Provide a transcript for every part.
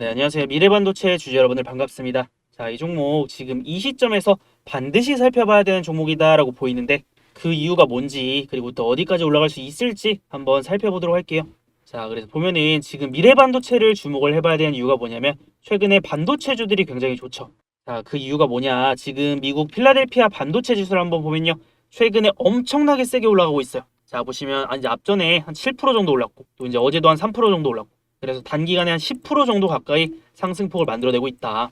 네, 안녕하세요. 미래반도체 주주 여러분들 반갑습니다. 자, 이 종목 지금 이 시점에서 반드시 살펴봐야 되는 종목이다라고 보이는데 그 이유가 뭔지 그리고 또 어디까지 올라갈 수 있을지 한번 살펴보도록 할게요. 자, 그래서 보면은 지금 미래반도체를 주목을 해봐야 되는 이유가 뭐냐면 최근에 반도체주들이 굉장히 좋죠. 자, 그 이유가 뭐냐? 지금 미국 필라델피아 반도체 지수를 한번 보면요. 최근에 엄청나게 세게 올라가고 있어요. 자, 보시면 아, 이제 앞전에 한 7% 정도 올랐고 또 이제 어제도 한 3% 정도 올랐고 그래서 단기간에 한 10% 정도 가까이 상승폭을 만들어내고 있다.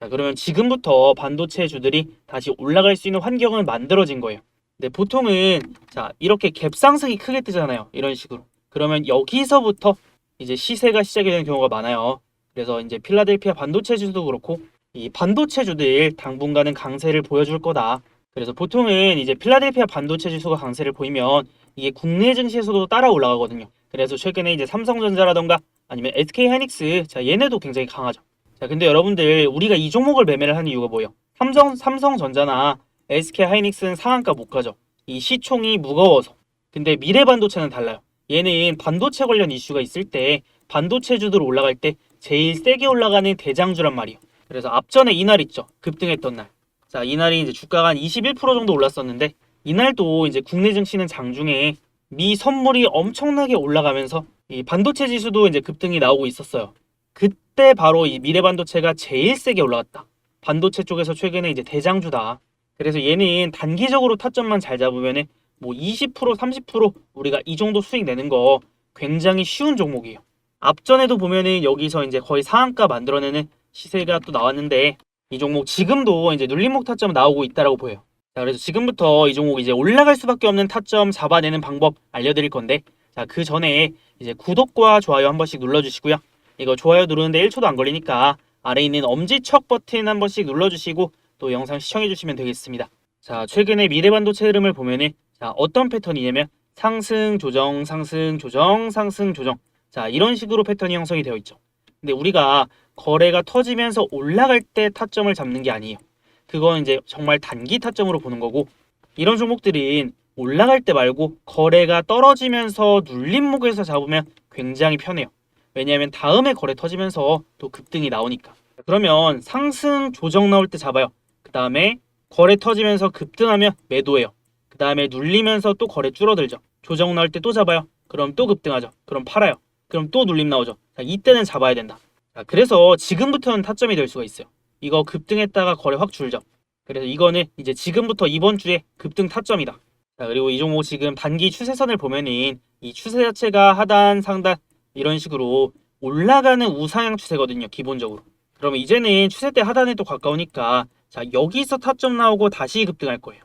자, 그러면 지금부터 반도체 주들이 다시 올라갈 수 있는 환경은 만들어진 거예요. 근데 보통은 자, 이렇게 갭 상승이 크게 뜨잖아요. 이런 식으로. 그러면 여기서부터 이제 시세가 시작이 되는 경우가 많아요. 그래서 이제 필라델피아 반도체 주도 그렇고 이 반도체 주들 당분간은 강세를 보여줄 거다. 그래서 보통은 이제 필라델피아 반도체 지수가 강세를 보이면 이게 국내 증시에서도 따라 올라가거든요. 그래서 최근에 이제 삼성전자라던가 아니면 SK 하이닉스 자 얘네도 굉장히 강하죠. 자 근데 여러분들 우리가 이 종목을 매매를 하는 이유가 뭐예요? 삼성 삼성전자나 SK 하이닉스는 상한가 못 가죠. 이 시총이 무거워서. 근데 미래 반도체는 달라요. 얘는 반도체 관련 이슈가 있을 때 반도체주들 올라갈 때 제일 세게 올라가는 대장주란 말이에요. 그래서 앞전에 이날 있죠. 급등했던 날. 자, 이날이 이제 주가가 한 21% 정도 올랐었는데 이날도 이제 국내 증시는 장중에 미 선물이 엄청나게 올라가면서 이 반도체 지수도 이제 급등이 나오고 있었어요. 그때 바로 이 미래 반도체가 제일 세게 올라갔다. 반도체 쪽에서 최근에 이제 대장주다. 그래서 얘는 단기적으로 타점만 잘 잡으면은 뭐20% 30% 우리가 이 정도 수익 내는 거 굉장히 쉬운 종목이에요. 앞전에도 보면은 여기서 이제 거의 상한가 만들어내는 시세가 또 나왔는데 이 종목 지금도 이제 눌림목 타점 나오고 있다라고 보여요. 자, 그래서 지금부터 이 종목 이제 올라갈 수밖에 없는 타점 잡아내는 방법 알려드릴 건데, 자, 그 전에 이제 구독과 좋아요 한 번씩 눌러주시고요. 이거 좋아요 누르는데 1초도 안 걸리니까 아래 있는 엄지척 버튼 한 번씩 눌러주시고 또 영상 시청해주시면 되겠습니다. 자, 최근에 미래반도체 흐름을 보면은 자, 어떤 패턴이냐면 상승, 조정, 상승, 조정, 상승, 조정. 자, 이런 식으로 패턴이 형성이 되어 있죠. 근데 우리가 거래가 터지면서 올라갈 때 타점을 잡는 게 아니에요. 그건 이제 정말 단기 타점으로 보는 거고 이런 종목들은 올라갈 때 말고 거래가 떨어지면서 눌림목에서 잡으면 굉장히 편해요. 왜냐하면 다음에 거래 터지면서 또 급등이 나오니까. 그러면 상승 조정 나올 때 잡아요. 그 다음에 거래 터지면서 급등하면 매도해요. 그 다음에 눌리면서 또 거래 줄어들죠. 조정 나올 때 또 잡아요. 그럼 또 급등하죠. 그럼 팔아요. 그럼 또 눌림 나오죠. 자, 이때는 잡아야 된다. 자, 그래서 지금부터는 타점이 될 수가 있어요. 이거 급등했다가 거래 확 줄죠. 그래서 이거는 이제 지금부터 이번 주에 급등 타점이다. 자, 그리고 이 종목 지금 단기 추세선을 보면은 이 추세 자체가 하단, 상단 이런 식으로 올라가는 우상향 추세거든요. 기본적으로. 그러면 이제는 추세 대 하단에 또 가까우니까 자, 여기서 타점 나오고 다시 급등할 거예요.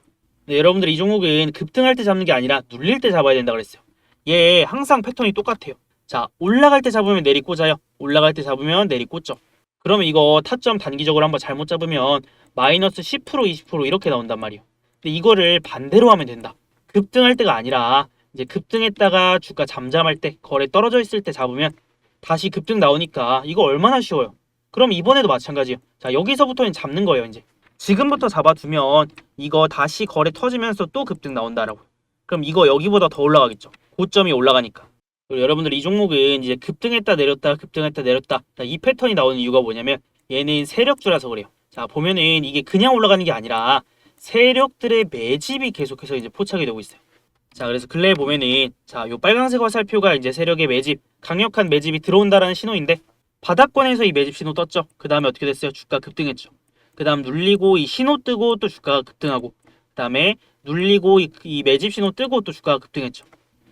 네, 여러분들 이 종목은 급등할 때 잡는 게 아니라 눌릴 때 잡아야 된다 그랬어요. 얘 항상 패턴이 똑같아요. 자, 올라갈 때 잡으면 내리 꽂아요. 올라갈 때 잡으면 내리 꽂죠. 그러면 이거 타점 단기적으로 한번 잘못 잡으면 마이너스 10% 20% 이렇게 나온단 말이에요. 근데 이거를 반대로 하면 된다. 급등할 때가 아니라 이제 급등했다가 주가 잠잠할 때 거래 떨어져 있을 때 잡으면 다시 급등 나오니까 이거 얼마나 쉬워요. 그럼 이번에도 마찬가지예요. 자, 여기서부터는 잡는 거예요, 이제. 지금부터 잡아두면 이거 다시 거래 터지면서 또 급등 나온다라고. 그럼 이거 여기보다 더 올라가겠죠. 고점이 올라가니까. 그리고 여러분들 이 종목은 이제 급등했다 내렸다 급등했다 내렸다 자, 이 패턴이 나오는 이유가 뭐냐면 얘는 세력주라서 그래요. 자 보면은 이게 그냥 올라가는 게 아니라 세력들의 매집이 계속해서 이제 포착이 되고 있어요. 자 그래서 근래에 보면은 자 요 빨간색 화살표가 이제 세력의 매집 강력한 매집이 들어온다라는 신호인데 바닥권에서 이 매집 신호 떴죠. 그 다음에 어떻게 됐어요? 주가 급등했죠. 그 다음 눌리고 이 신호 뜨고 또 주가가 급등하고 그 다음에 눌리고 이, 이 매집 신호 뜨고 또 주가가 급등했죠.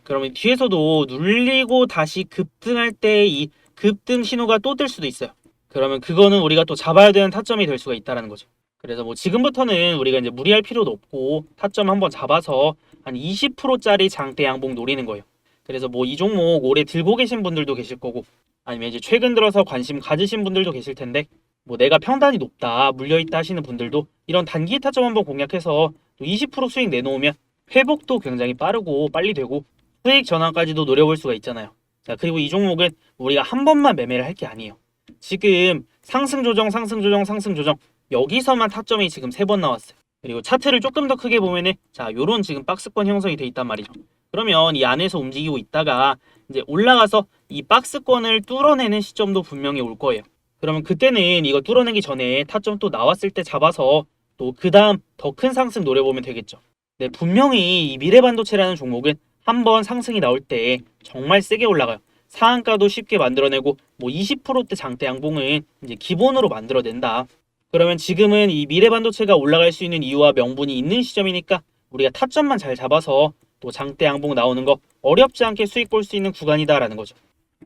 그러면 뒤에서도 눌리고 다시 급등할 때 이 급등 신호가 또 뜰 수도 있어요. 그러면 그거는 우리가 또 잡아야 되는 타점이 될 수가 있다라는 거죠. 그래서 뭐 지금부터는 우리가 이제 무리할 필요도 없고 타점 한번 잡아서 한 20%짜리 장대 양봉 노리는 거예요. 그래서 뭐 이 종목 오래 들고 계신 분들도 계실 거고 아니면 이제 최근 들어서 관심 가지신 분들도 계실 텐데 뭐 내가 평단이 높다 물려 있다 하시는 분들도 이런 단기 타점 한번 공략해서 또 20% 수익 내놓으면 회복도 굉장히 빠르고 빨리 되고 수익 전환까지도 노려볼 수가 있잖아요. 자, 그리고 이 종목은 우리가 한 번만 매매를 할 게 아니에요. 지금 상승 조정, 상승 조정, 상승 조정 여기서만 타점이 지금 세 번 나왔어요. 그리고 차트를 조금 더 크게 보면은 자, 요런 지금 박스권 형성이 돼 있단 말이죠. 그러면 이 안에서 움직이고 있다가 이제 올라가서 이 박스권을 뚫어내는 시점도 분명히 올 거예요. 그러면 그때는 이거 뚫어내기 전에 타점 또 나왔을 때 잡아서 또 그 다음 더 큰 상승 노려보면 되겠죠. 네, 분명히 이 미래반도체라는 종목은 한 번 상승이 나올 때 정말 세게 올라가요. 상한가도 쉽게 만들어내고 뭐 20%대 장대 양봉은 이제 기본으로 만들어낸다. 그러면 지금은 이 미래 반도체가 올라갈 수 있는 이유와 명분이 있는 시점이니까 우리가 타점만 잘 잡아서 또 장대 양봉 나오는 거 어렵지 않게 수익 볼 수 있는 구간이다라는 거죠.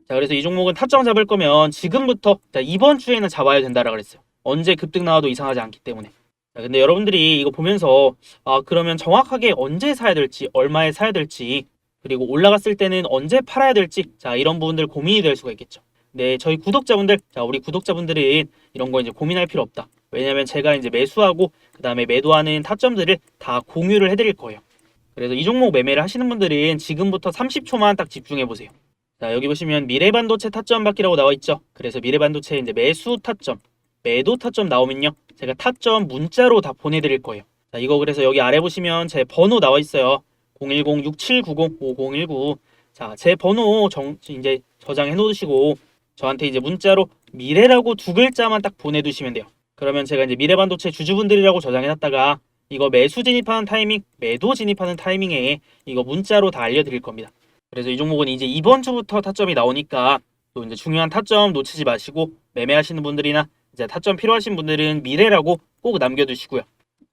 자, 그래서 이 종목은 타점 잡을 거면 지금부터 자, 이번 주에는 잡아야 된다라 그랬어요. 언제 급등 나와도 이상하지 않기 때문에. 자, 근데 여러분들이 이거 보면서 아, 그러면 정확하게 언제 사야 될지, 얼마에 사야 될지, 그리고 올라갔을 때는 언제 팔아야 될지, 자, 이런 부분들 고민이 될 수가 있겠죠. 네, 저희 구독자분들, 자, 우리 구독자분들은 이런 거 이제 고민할 필요 없다. 왜냐면 제가 이제 매수하고 그 다음에 매도하는 타점들을 다 공유를 해드릴 거예요. 그래서 이 종목 매매를 하시는 분들은 지금부터 30초만 딱 집중해 보세요. 자, 여기 보시면 미래반도체 타점 받기라고 나와 있죠. 그래서 미래반도체 이제 매수 타점, 매도 타점 나오면요. 제가 타점 문자로 다 보내드릴 거예요. 자, 이거 그래서 여기 아래 보시면 제 번호 나와 있어요. 010-6790-5019. 자, 제 번호 정, 이제 저장해 놓으시고 저한테 이제 문자로 미래라고 두 글자만 딱 보내두시면 돼요. 그러면 제가 이제 미래반도체 주주분들이라고 저장해놨다가 이거 매수 진입하는 타이밍, 매도 진입하는 타이밍에 이거 문자로 다 알려드릴 겁니다. 그래서 이 종목은 이제 이번 주부터 타점이 나오니까 또 이제 중요한 타점 놓치지 마시고 매매하시는 분들이나 이제 타점 필요하신 분들은 미래라고 꼭 남겨두시고요.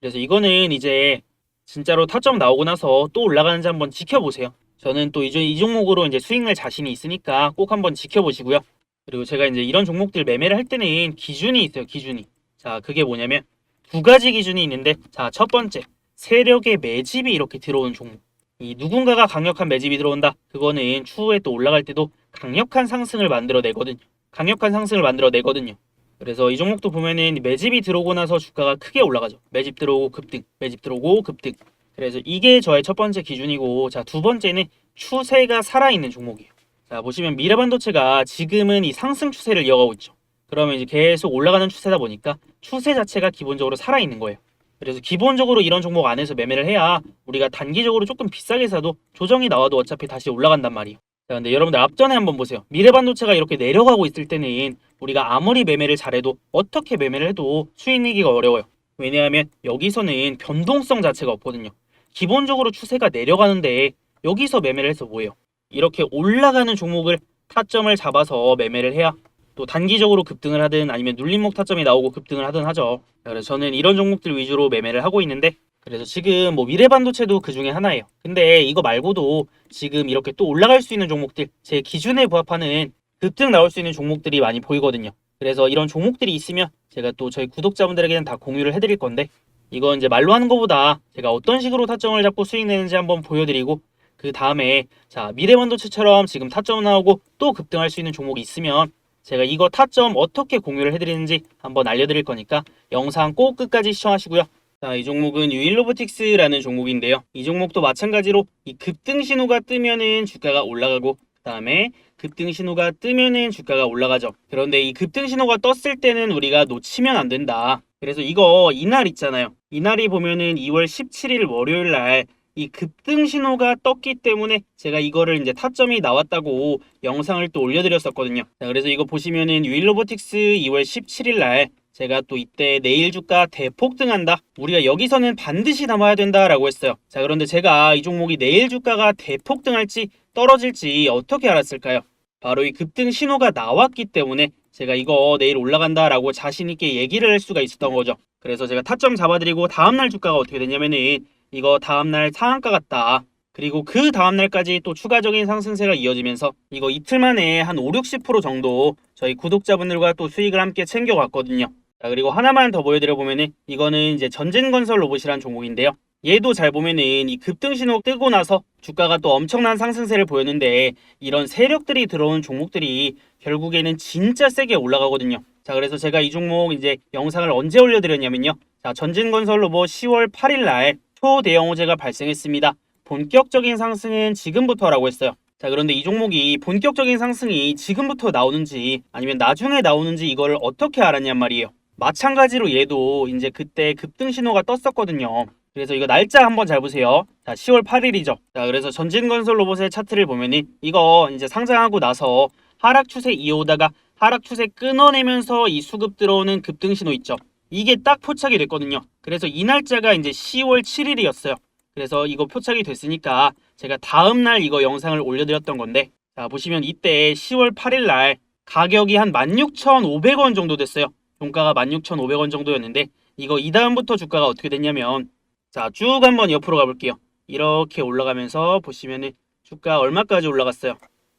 그래서 이거는 이제 진짜로 타점 나오고 나서 또 올라가는지 한번 지켜보세요. 저는 또 이 종목으로 이제 수익 낼 자신이 있으니까 꼭 한번 지켜보시고요. 그리고 제가 이제 이런 종목들 매매를 할 때는 기준이 있어요. 기준이. 자, 그게 뭐냐면 두 가지 기준이 있는데 자, 첫 번째 세력의 매집이 이렇게 들어오는 종목. 이 누군가가 강력한 매집이 들어온다. 그거는 추후에 또 올라갈 때도 강력한 상승을 만들어내거든요. 강력한 상승을 만들어내거든요. 그래서 이 종목도 보면은 매집이 들어오고 나서 주가가 크게 올라가죠. 매집 들어오고 급등, 매집 들어오고 급등. 그래서 이게 저의 첫 번째 기준이고, 자, 두 번째는 추세가 살아있는 종목이에요. 자, 보시면 미래반도체가 지금은 이 상승 추세를 이어가고 있죠. 그러면 이제 계속 올라가는 추세다 보니까 추세 자체가 기본적으로 살아있는 거예요. 그래서 기본적으로 이런 종목 안에서 매매를 해야 우리가 단기적으로 조금 비싸게 사도 조정이 나와도 어차피 다시 올라간단 말이에요. 자, 근데 여러분들 앞전에 한번 보세요. 미래반도체가 이렇게 내려가고 있을 때는 우리가 아무리 매매를 잘해도 어떻게 매매를 해도 수익 내기가 어려워요. 왜냐하면 여기서는 변동성 자체가 없거든요. 기본적으로 추세가 내려가는데 여기서 매매를 해서 뭐예요? 이렇게 올라가는 종목을 타점을 잡아서 매매를 해야 또 단기적으로 급등을 하든 아니면 눌림목 타점이 나오고 급등을 하든 하죠. 그래서 저는 이런 종목들 위주로 매매를 하고 있는데 그래서 지금 뭐 미래 반도체도 그 중에 하나예요. 근데 이거 말고도 지금 이렇게 또 올라갈 수 있는 종목들 제 기준에 부합하는 급등 나올 수 있는 종목들이 많이 보이거든요. 그래서 이런 종목들이 있으면 제가 또 저희 구독자분들에게는 다 공유를 해드릴 건데 이건 이제 말로 하는 것보다 제가 어떤 식으로 타점을 잡고 수익 내는지 한번 보여드리고 그 다음에 자 미래 반도체처럼 지금 타점 나오고 또 급등할 수 있는 종목이 있으면 제가 이거 타점 어떻게 공유를 해드리는지 한번 알려드릴 거니까 영상 꼭 끝까지 시청하시고요. 자, 이 종목은 유일로보틱스라는 종목인데요. 이 종목도 마찬가지로 이 급등 신호가 뜨면은 주가가 올라가고 그 다음에 급등 신호가 뜨면은 주가가 올라가죠. 그런데 이 급등 신호가 떴을 때는 우리가 놓치면 안 된다. 그래서 이거 이날 있잖아요. 이날이 보면은 2월 17일 월요일 날 이 급등 신호가 떴기 때문에 제가 이거를 이제 타점이 나왔다고 영상을 또 올려드렸었거든요. 자, 그래서 이거 보시면은 유일로보틱스 2월 17일 날 제가 또 이때 내일 주가 대폭등한다. 우리가 여기서는 반드시 담아야 된다라고 했어요. 자, 그런데 제가 이 종목이 내일 주가가 대폭등할지 떨어질지 어떻게 알았을까요? 바로 이 급등 신호가 나왔기 때문에 제가 이거 내일 올라간다라고 자신 있게 얘기를 할 수가 있었던 거죠. 그래서 제가 타점 잡아드리고 다음날 주가가 어떻게 됐냐면은 이거 다음날 상한가 같다. 그리고 그 다음날까지 또 추가적인 상승세가 이어지면서 이거 이틀 만에 한 5, 60% 정도 저희 구독자분들과 또 수익을 함께 챙겨갔거든요. 자, 그리고 하나만 더 보여드려 보면은 이거는 이제 전진건설 로봇이란 종목인데요. 얘도 잘 보면은 이 급등 신호 뜨고 나서 주가가 또 엄청난 상승세를 보였는데 이런 세력들이 들어온 종목들이 결국에는 진짜 세게 올라가거든요. 자, 그래서 제가 이 종목 이제 영상을 언제 올려드렸냐면요. 자, 전진건설 로봇 10월 8일 날 초대형 호재가 발생했습니다. 본격적인 상승은 지금부터라고 했어요. 자, 그런데 이 종목이 본격적인 상승이 지금부터 나오는지 아니면 나중에 나오는지 이걸 어떻게 알았냔 말이에요. 마찬가지로 얘도 이제 그때 급등 신호가 떴었거든요. 그래서 이거 날짜 한번 잘 보세요. 자, 10월 8일이죠. 자, 그래서 전진건설 로봇의 차트를 보면은 이거 이제 상장하고 나서 하락 추세 이어오다가 하락 추세 끊어내면서 이 수급 들어오는 급등 신호 있죠. 이게 딱 포착이 됐거든요. 그래서 이 날짜가 이제 10월 7일이었어요. 그래서 이거 포착이 됐으니까 제가 다음 날 이거 영상을 올려드렸던 건데 자 보시면 이때 10월 8일 날 가격이 한 16,500원 정도 됐어요. 종가가 16,500원 정도였는데 이거 이 다음부터 주가가 어떻게 됐냐면 자 쭉 한번 옆으로 가볼게요. 이렇게 올라가면서 보시면은 주가 얼마까지 올라갔어요?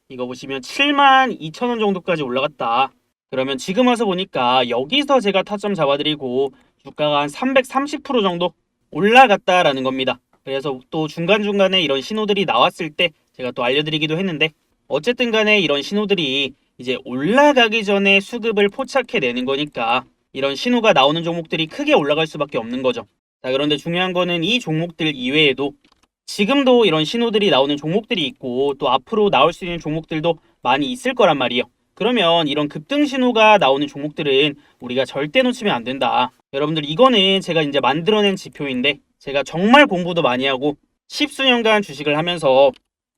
이거 보시면 7만 2천 원 정도까지 올라갔다. 그러면 지금 와서 보니까 여기서 제가 타점 잡아드리고 주가가 한 330% 정도 올라갔다라는 겁니다. 그래서 또 중간중간에 이런 신호들이 나왔을 때 제가 또 알려드리기도 했는데 어쨌든 간에 이런 신호들이 이제 올라가기 전에 수급을 포착해내는 거니까 이런 신호가 나오는 종목들이 크게 올라갈 수밖에 없는 거죠. 자, 그런데 중요한 거는 이 종목들 이외에도 지금도 이런 신호들이 나오는 종목들이 있고 또 앞으로 나올 수 있는 종목들도 많이 있을 거란 말이에요. 그러면 이런 급등 신호가 나오는 종목들은 우리가 절대 놓치면 안 된다. 여러분들 이거는 제가 이제 만들어낸 지표인데 제가 정말 공부도 많이 하고 십수년간 주식을 하면서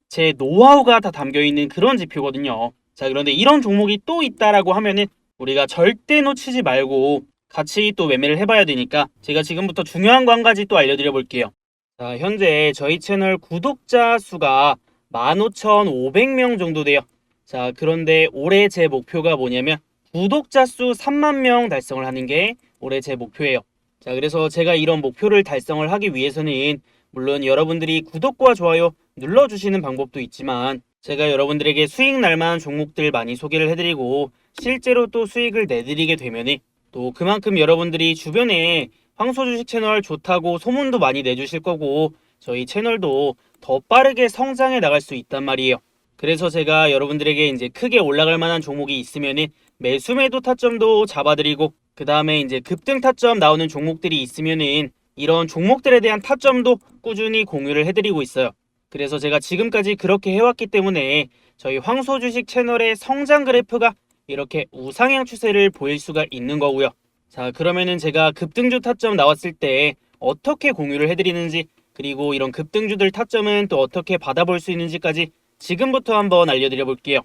제 노하우가 다 담겨 있는 그런 지표거든요. 자, 그런데 이런 종목이 또 있다라고 하면은 우리가 절대 놓치지 말고 같이 또 매매를 해봐야 되니까 제가 지금부터 중요한 거 한 가지 또 알려드려 볼게요. 자, 현재 저희 채널 구독자 수가 15,500명 정도 돼요. 자, 그런데 올해 제 목표가 뭐냐면 구독자 수 3만 명 달성을 하는 게 올해 제 목표예요. 자, 그래서 제가 이런 목표를 달성을 하기 위해서는 물론 여러분들이 구독과 좋아요 눌러주시는 방법도 있지만 제가 여러분들에게 수익 날만한 종목들 많이 소개를 해드리고 실제로 또 수익을 내드리게 되면은 또 그만큼 여러분들이 주변에 황소 주식 채널 좋다고 소문도 많이 내주실 거고 저희 채널도 더 빠르게 성장해 나갈 수 있단 말이에요. 그래서 제가 여러분들에게 이제 크게 올라갈 만한 종목이 있으면은 매수 매도 타점도 잡아드리고 그 다음에 이제 급등 타점 나오는 종목들이 있으면은 이런 종목들에 대한 타점도 꾸준히 공유를 해드리고 있어요. 그래서 제가 지금까지 그렇게 해왔기 때문에 저희 황소 주식 채널의 성장 그래프가 이렇게 우상향 추세를 보일 수가 있는 거고요. 자, 그러면은 제가 급등주 타점 나왔을 때 어떻게 공유를 해드리는지 그리고 이런 급등주들 타점은 또 어떻게 받아볼 수 있는지까지 지금부터 한번 알려드려 볼게요.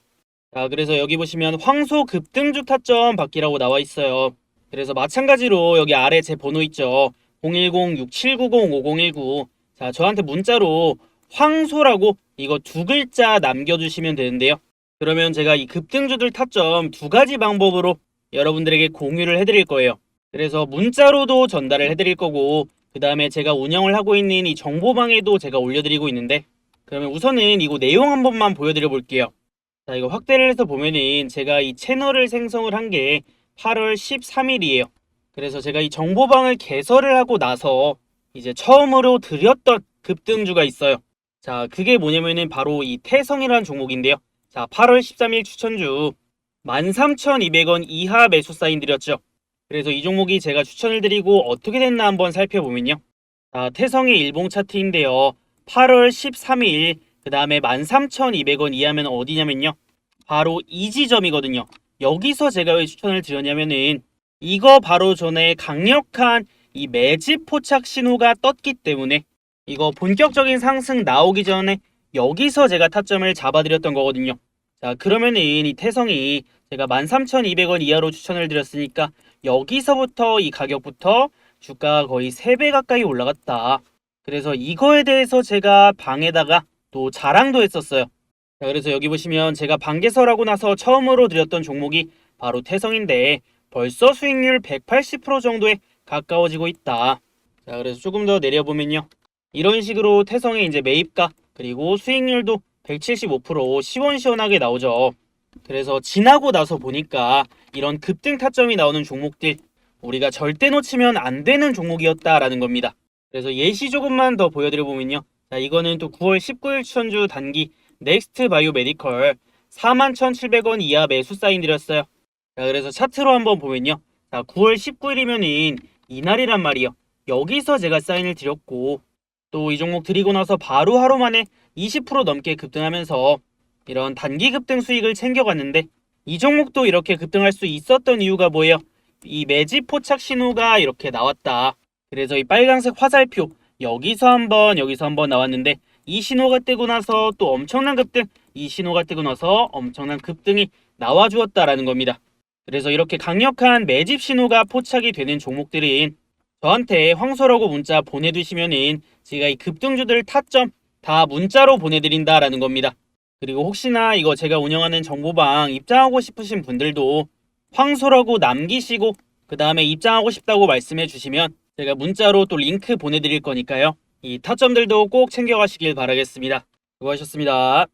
자, 그래서 여기 보시면 황소 급등주 타점 받기라고 나와 있어요. 그래서 마찬가지로 여기 아래 제 번호 있죠. 010-6790-5019. 자, 저한테 문자로 황소라고 이거 두 글자 남겨주시면 되는데요. 그러면 제가 이 급등주들 타점 두 가지 방법으로 여러분들에게 공유를 해드릴 거예요. 그래서 문자로도 전달을 해드릴 거고, 그 다음에 제가 운영을 하고 있는 이 정보방에도 제가 올려드리고 있는데, 그러면 우선은 이거 내용 한 번만 보여드려 볼게요. 자, 이거 확대를 해서 보면은 제가 이 채널을 생성을 한 게 8월 13일이에요. 그래서 제가 이 정보방을 개설을 하고 나서 이제 처음으로 드렸던 급등주가 있어요. 자, 그게 뭐냐면은 바로 이 태성이라는 종목인데요. 자, 8월 13일 추천주 13,200원 이하 매수 사인 드렸죠. 그래서 이 종목이 제가 추천을 드리고 어떻게 됐나 한번 살펴보면요. 자, 태성의 일봉 차트인데요. 8월 13일 그 다음에 13,200원 이하면 어디냐면요. 바로 이 지점이거든요. 여기서 제가 왜 추천을 드렸냐면은 이거 바로 전에 강력한 이 매집 포착 신호가 떴기 때문에 이거 본격적인 상승 나오기 전에 여기서 제가 타점을 잡아드렸던 거거든요. 자, 그러면은 이 태성이 제가 13,200원 이하로 추천을 드렸으니까 여기서부터 이 가격부터 주가가 거의 3배 가까이 올라갔다. 그래서 이거에 대해서 제가 방에다가 또 자랑도 했었어요. 자, 그래서 여기 보시면 제가 방개설하고 나서 처음으로 드렸던 종목이 바로 태성인데 벌써 수익률 180% 정도에 가까워지고 있다. 자, 그래서 조금 더 내려보면요. 이런 식으로 태성의 이제 매입가 그리고 수익률도 175% 시원시원하게 나오죠. 그래서 지나고 나서 보니까 이런 급등 타점이 나오는 종목들 우리가 절대 놓치면 안 되는 종목이었다라는 겁니다. 그래서 예시 조금만 더 보여드려 보면요. 자, 이거는 또 9월 19일 추천주 단기 넥스트 바이오 메디컬 41,700원 이하 매수 사인 드렸어요. 자, 그래서 차트로 한번 보면요. 자, 9월 19일이면은 이날이란 말이요. 여기서 제가 사인을 드렸고 또 이 종목 드리고 나서 바로 하루 만에 20% 넘게 급등하면서 이런 단기 급등 수익을 챙겨갔는데 이 종목도 이렇게 급등할 수 있었던 이유가 뭐예요? 이 매집 포착 신호가 이렇게 나왔다. 그래서 이 빨간색 화살표 여기서 한번 여기서 한번 나왔는데 이 신호가 뜨고 나서 또 엄청난 급등 이 신호가 뜨고 나서 엄청난 급등이 나와 주었다라는 겁니다. 그래서 이렇게 강력한 매집 신호가 포착이 되는 종목들은 저한테 황소라고 문자 보내두시면은 제가 이 급등주들 타점 다 문자로 보내드린다라는 겁니다. 그리고 혹시나 이거 제가 운영하는 정보방 입장하고 싶으신 분들도 황소라고 남기시고 그 다음에 입장하고 싶다고 말씀해 주시면 제가 문자로 또 링크 보내드릴 거니까요. 이 타점들도 꼭 챙겨가시길 바라겠습니다. 수고하셨습니다.